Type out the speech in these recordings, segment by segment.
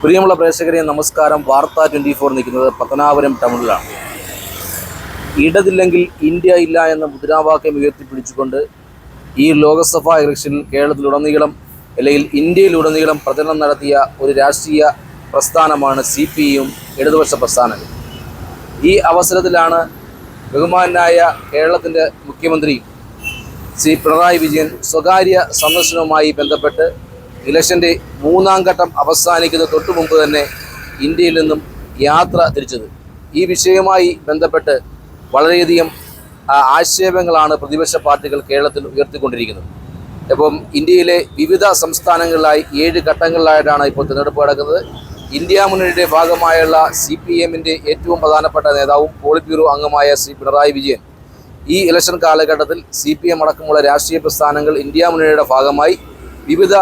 പ്രിയമുള്ള പ്രേക്ഷകരെ നമസ്കാരം. വാർത്ത ട്വന്റി ഫോർ നിൽക്കുന്നത് പത്തനാപുരം ടൗണിലാണ്. ഇടതില്ലെങ്കിൽ ഇന്ത്യ ഇല്ല എന്ന മുദ്രാവാക്യം ഉയർത്തിപ്പിടിച്ചുകൊണ്ട് ഈ ലോകസഭാ ഇലക്ഷനിൽ കേരളത്തിലുടനീളം അല്ലെങ്കിൽ ഇന്ത്യയിലുടനീളം പ്രചരണം നടത്തിയ ഒരു രാഷ്ട്രീയ പ്രസ്ഥാനമാണ് സി പി ഐയും ഇടതുപക്ഷ പ്രസ്ഥാനങ്ങൾ ഈ അവസരത്തിലാണ് ബഹുമാനായ കേരളത്തിന്റെ മുഖ്യമന്ത്രി ശ്രീ പിണറായി വിജയൻ സ്വകാര്യ സന്ദർശനവുമായി ബന്ധപ്പെട്ട് ഇലക്ഷന്റെ മൂന്നാം ഘട്ടം അവസാനിക്കുന്ന തൊട്ടു മുമ്പ് തന്നെ ഇന്ത്യയിൽ നിന്നും യാത്ര തിരിച്ചത്. ഈ വിഷയവുമായി ബന്ധപ്പെട്ട് വളരെയധികം ആക്ഷേപങ്ങളാണ് പ്രതിപക്ഷ പാർട്ടികൾ കേരളത്തിൽ ഉയർത്തിക്കൊണ്ടിരിക്കുന്നത്. അപ്പം ഇന്ത്യയിലെ വിവിധ സംസ്ഥാനങ്ങളിലായി ഏഴ് ഘട്ടങ്ങളിലായിട്ടാണ് ഇപ്പോൾ തിരഞ്ഞെടുപ്പ് നടക്കുന്നത്. ഇന്ത്യ മുന്നണിയുടെ ഭാഗമായുള്ള സി പി എമ്മിന്റെ ഏറ്റവും പ്രധാനപ്പെട്ട നേതാവും പോളിറ്റ് ബ്യൂറോ അംഗമായ ശ്രീ പിണറായി വിജയൻ ഈ ഇലക്ഷൻ കാലഘട്ടത്തിൽ സി പി എം അടക്കമുള്ള രാഷ്ട്രീയ പ്രസ്ഥാനങ്ങൾ ഇന്ത്യ മുന്നണിയുടെ ഭാഗമായി വിവിധ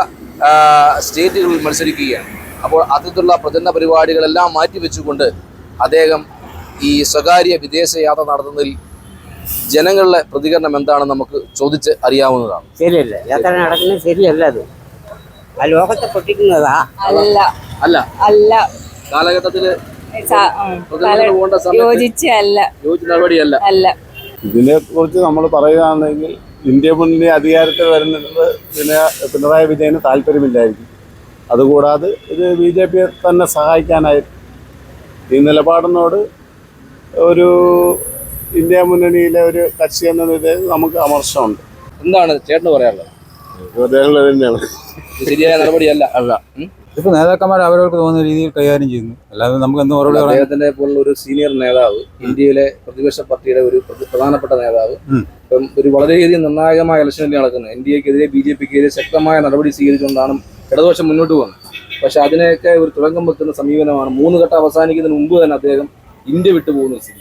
സ്റ്റേറ്റുകളിൽ മത്സരിക്കുകയാണ്. അപ്പോൾ അത്തരത്തിലുള്ള പ്രചരണ പരിപാടികളെല്ലാം മാറ്റിവെച്ചുകൊണ്ട് അദ്ദേഹം ഈ സ്വകാര്യ വിദേശ യാത്ര നടത്തുന്നതിൽ ജനങ്ങളുടെ പ്രതികരണം എന്താണെന്ന് നമുക്ക് ചോദിച്ച് അറിയാവുന്നതാണ്. ശരിയല്ല. യാത്ര നടക്കുന്നത് ശരിയല്ല അത്. ആ ലോകത്തെ പൊട്ടിക്കുന്നതാ. അല്ല. അല്ല. അല്ല. കാലഘട്ടത്തിൽ യോജിച്ചല്ല യോജിച്ച നടപടിയല്ല. അല്ല. ഇതിനെ കുറിച്ച് നമ്മൾ പറയുകയാണെങ്കിൽ ഇന്ത്യ മുന്നണി അധികാരത്തിൽ വരുന്നത് പിന്നെ പിണറായി വിജയന് താല്പര്യമില്ലായിരിക്കും. അതുകൂടാതെ ഇത് ബി ജെ പിയെ തന്നെ സഹായിക്കാനായി ഈ നിലപാടിനോട് ഒരു ഇന്ത്യ മുന്നണിയിലെ ഒരു കക്ഷി എന്ന നിലയിൽ നമുക്ക് അമർശമുണ്ട് എന്താണ് ചേട്ടന് പറയാനുള്ളത്? തന്നെയാണ്. ശരിയായ നടപടിയല്ല. അല്ല. ഇപ്പൊ നേതാക്കന്മാർ അവരവർക്ക് തോന്നുന്ന രീതിയിൽ കൈകാര്യം ചെയ്യുന്നു. അല്ലാതെ നമുക്ക് എന്ത് മറുപടി അദ്ദേഹത്തിന്റെ പോലുള്ള ഒരു സീനിയർ നേതാവ് ഇന്ത്യയിലെ പ്രതിപക്ഷ പാർട്ടിയുടെ ഒരു പ്രധ- പ്രധാനപ്പെട്ട നേതാവ്. ഇപ്പം ഒരു വളരെയധികം നിർണായകമായ ഇലക്ഷനിൽ നടക്കുന്നത്. എൻ ഡി എക്കെതിരെ ബി ജെ പിക്കെതിരെ ശക്തമായ നടപടി സ്വീകരിച്ചുകൊണ്ടാണ് ഇടതുപക്ഷം മുന്നോട്ട് പോകുന്നത്. പക്ഷെ അതിനെയൊക്കെ ഒരു തുടക്കം വെക്കുന്ന സമീപനമാണ്. മൂന്ന് ഘട്ടം അവസാനിക്കുന്നതിന് മുമ്പ് തന്നെ അദ്ദേഹം ഇന്ത്യ വിട്ടു പോകുന്ന സ്ഥിതി.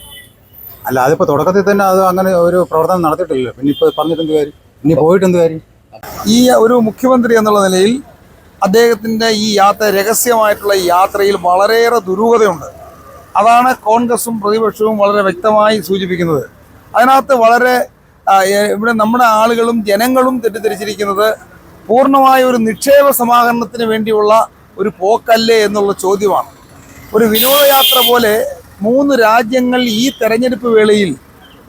അല്ല അതിപ്പോൾ തുടക്കത്തിൽ തന്നെ അത് അങ്ങനെ ഒരു പ്രവർത്തനം നടത്തിയിട്ടില്ലല്ലോ. പിന്നെ ഇപ്പോൾ പറഞ്ഞിട്ട് എന്ത് കാര്യം? ഇനി പോയിട്ട് എന്ത് കാര്യം? ഈ ഒരു മുഖ്യമന്ത്രി എന്നുള്ള നിലയിൽ അദ്ദേഹത്തിന്റെ ഈ യാത്ര രഹസ്യമായിട്ടുള്ള ഈ യാത്രയിൽ വളരെയേറെ ദുരൂഹതയുണ്ട്. അതാണ് കോൺഗ്രസും പ്രതിപക്ഷവും വളരെ വ്യക്തമായി സൂചിപ്പിക്കുന്നത്. അതിനകത്ത് വളരെ ഇവിടെ നമ്മുടെ ആളുകളും ജനങ്ങളും തെറ്റിദ്ധരിച്ചിരിക്കുന്നത് പൂർണമായ ഒരു നിക്ഷേപ സമാഹരണത്തിന് വേണ്ടിയുള്ള ഒരു പോക്കല്ലേ എന്നുള്ള ചോദ്യമാണ്. ഒരു വിനോദയാത്ര പോലെ മൂന്ന് രാജ്യങ്ങൾ ഈ തെരഞ്ഞെടുപ്പ് വേളയിൽ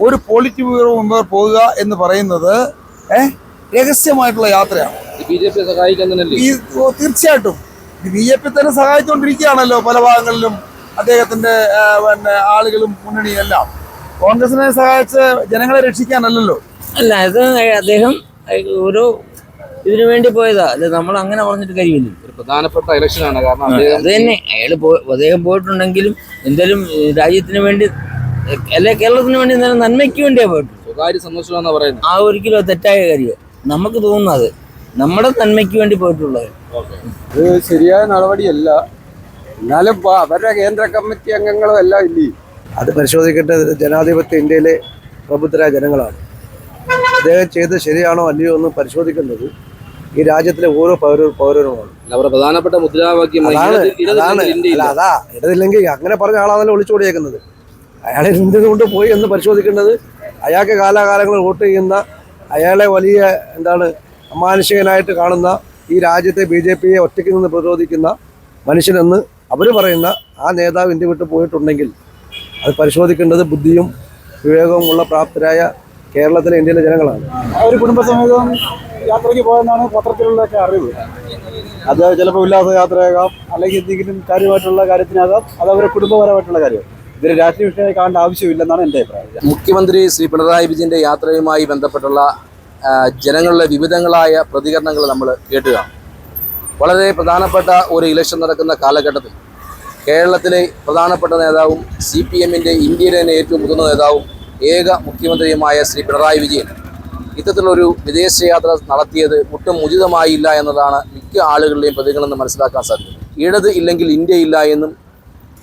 ഒരു പോളിറ്റ് ബ്യൂറോ മെമ്പർ പോകുക എന്ന് പറയുന്നത് ഏഹ് രഹസ്യമായിട്ടുള്ള യാത്രയാണ്. ബി ജെ തീർച്ചയായിട്ടും. ബി ജെ പി തന്നെ സഹായിച്ചുകൊണ്ടിരിക്കുകയാണല്ലോ പല ഭാഗങ്ങളിലും അദ്ദേഹത്തിന്റെ പിന്നെ ആളുകളും മുന്നണിയും എല്ലാം കോൺഗ്രസിനെ സഹായിച്ച് ജനങ്ങളെ രക്ഷിക്കാനല്ലല്ലോ? അല്ല അത് അദ്ദേഹം ഒരു ഇതിനു വേണ്ടി പോയതാ. അല്ല നമ്മൾ അങ്ങനെ പറഞ്ഞിട്ട് കഴിയില്ല ഒരു പ്രധാനപ്പെട്ട ഇലക്ഷനാണ് കാരണം അദ്ദേഹം അത് തന്നെ. അയാൾ അദ്ദേഹം പോയിട്ടുണ്ടെങ്കിലും എന്തായാലും രാജ്യത്തിന് വേണ്ടി അല്ലെ കേരളത്തിന് വേണ്ടി എന്തായാലും നന്മയ്ക്ക് വേണ്ടിയാ പോയിട്ട് സ്വകാര്യ സന്തോഷം പറയുന്നത്. ആ ഒരിക്കലും തെറ്റായ കാര്യം നമുക്ക് തോന്നുന്നത് നമ്മുടെ നന്മയ്ക്ക് വേണ്ടി പോയിട്ടുള്ളത്. ഇത് ശരിയായ നടപടിയല്ല. എന്നാലും അവരുടെ കേന്ദ്ര കമ്മിറ്റി അംഗങ്ങളും എല്ലാം ഇല്ലേ? അത് പരിശോധിക്കേണ്ട ജനാധിപത്യ ഇന്ത്യയിലെ പ്രബുദ്ധരായ ജനങ്ങളാണ്. അദ്ദേഹം ചെയ്തത് ശരിയാണോ അല്ലയോ എന്ന് പരിശോധിക്കേണ്ടത് ഈ രാജ്യത്തിലെ ഓരോ പൗര പൗരനുമാണ്. അവരുടെ പ്രധാനപ്പെട്ട മുദ്രാവാക്യം അതാണ് ഇടത് ഇടത് അതാണ്. ഇന്ത്യ അല്ല അതാ. ഇടതില്ലെങ്കിൽ അങ്ങനെ പറഞ്ഞ ആളാണല്ലോ ഒളിച്ചോടിയേക്കുന്നത് അയാളെ കൊണ്ട് പോയി എന്ന് പരിശോധിക്കേണ്ടത്? അയാൾക്ക് കാലാകാലങ്ങൾ വോട്ട് ചെയ്യുന്ന അയാളെ വലിയ എന്താണ് അമാനുഷികനായിട്ട് കാണുന്ന ഈ രാജ്യത്തെ ബി ജെ പിയെ ഒറ്റയ്ക്ക് നിന്ന് പ്രതിരോധിക്കുന്ന മനുഷ്യനെന്ന് അവർ പറയുന്ന ആ നേതാവ് ഇന്ത്യ വിട്ട് പോയിട്ടുണ്ടെങ്കിൽ അത് പരിശോധിക്കേണ്ടത് ബുദ്ധിയും വിവേകവും ഉള്ള പ്രാപ്തരായ കേരളത്തിലെ ഇന്ത്യയിലെ ജനങ്ങളാണ്. ഒരു കുടുംബസമേതം യാത്രയ്ക്ക് പോയെന്നാണ് പത്രത്തിലുള്ളൊക്കെ അറിവ്. അത് ചിലപ്പോൾ ഉല്ലാസ യാത്രയാകാം അല്ലെങ്കിൽ എന്തെങ്കിലും കാര്യമായിട്ടുള്ള കാര്യത്തിനാകാം അത് അവരുടെ കുടുംബപരമായിട്ടുള്ള കാര്യം. ഇതൊരു രാഷ്ട്രീയ വിഷയമായി കാണേണ്ട ആവശ്യമില്ലെന്നാണ് എന്റെ അഭിപ്രായം. മുഖ്യമന്ത്രി ശ്രീ പിണറായി വിജയന്റെ യാത്രയുമായി ബന്ധപ്പെട്ടുള്ള ജനങ്ങളുടെ വിവിധങ്ങളായ പ്രതികരണങ്ങൾ നമ്മൾ കേട്ടുകയാണ് വളരെ പ്രധാനപ്പെട്ട ഒരു ഇലക്ഷൻ നടക്കുന്ന കാലഘട്ടത്തിൽ കേരളത്തിലെ പ്രധാനപ്പെട്ട നേതാവും സി പി എമ്മിന്റെ ഇന്ത്യയിലെ തന്നെ ഏറ്റവും മുതിർന്ന നേതാവും ഏക മുഖ്യമന്ത്രിയുമായ ശ്രീ പിണറായി വിജയൻ. ഇത്തരത്തിലൊരു വിദേശയാത്ര നടത്തിയത് ഒട്ടും ഉചിതമായില്ല എന്നതാണ് മിക്ക ആളുകളുടെയും പ്രതികരണം എന്ന് മനസ്സിലാക്കാൻ സാധിക്കും. ഇടത് ഇല്ലെങ്കിൽ ഇന്ത്യ ഇല്ല എന്നും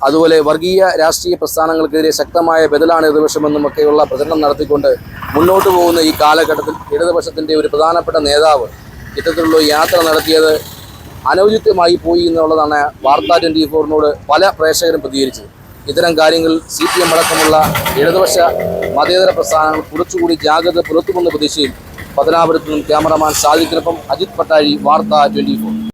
അതുപോലെ വർഗീയ രാഷ്ട്രീയ പ്രസ്ഥാനങ്ങൾക്കെതിരെ ശക്തമായ ബദലാണ് ഇടതുപക്ഷമെന്നും ഒക്കെയുള്ള പ്രചരണം നടത്തിക്കൊണ്ട് മുന്നോട്ട് പോകുന്ന ഈ കാലഘട്ടത്തിൽ ഇടതുപക്ഷത്തിന്റെ ഒരു പ്രധാനപ്പെട്ട നേതാവ് ഇത്തരത്തിലുള്ള യാത്ര നടത്തിയത് അനൗചിത്യമായി പോയി എന്നുള്ളതാണ് വാർത്താ ട്വന്റി ഫോറിനോട് പല പ്രേക്ഷകരും പ്രതികരിച്ചത്. ഇത്തരം കാര്യങ്ങൾ സി പി എം അടക്കമുള്ള ഇടതുപക്ഷ മതേതര പ്രസ്ഥാനങ്ങൾ കുറച്ചുകൂടി ജാഗ്രത പുലർത്തുമെന്ന പ്രതീക്ഷയിൽ പത്തനാപുരത്ത് നിന്നും ക്യാമറമാൻ സാദിഖിനൊപ്പം അജിത് പട്ടാഴി വാർത്ത ട്വന്റി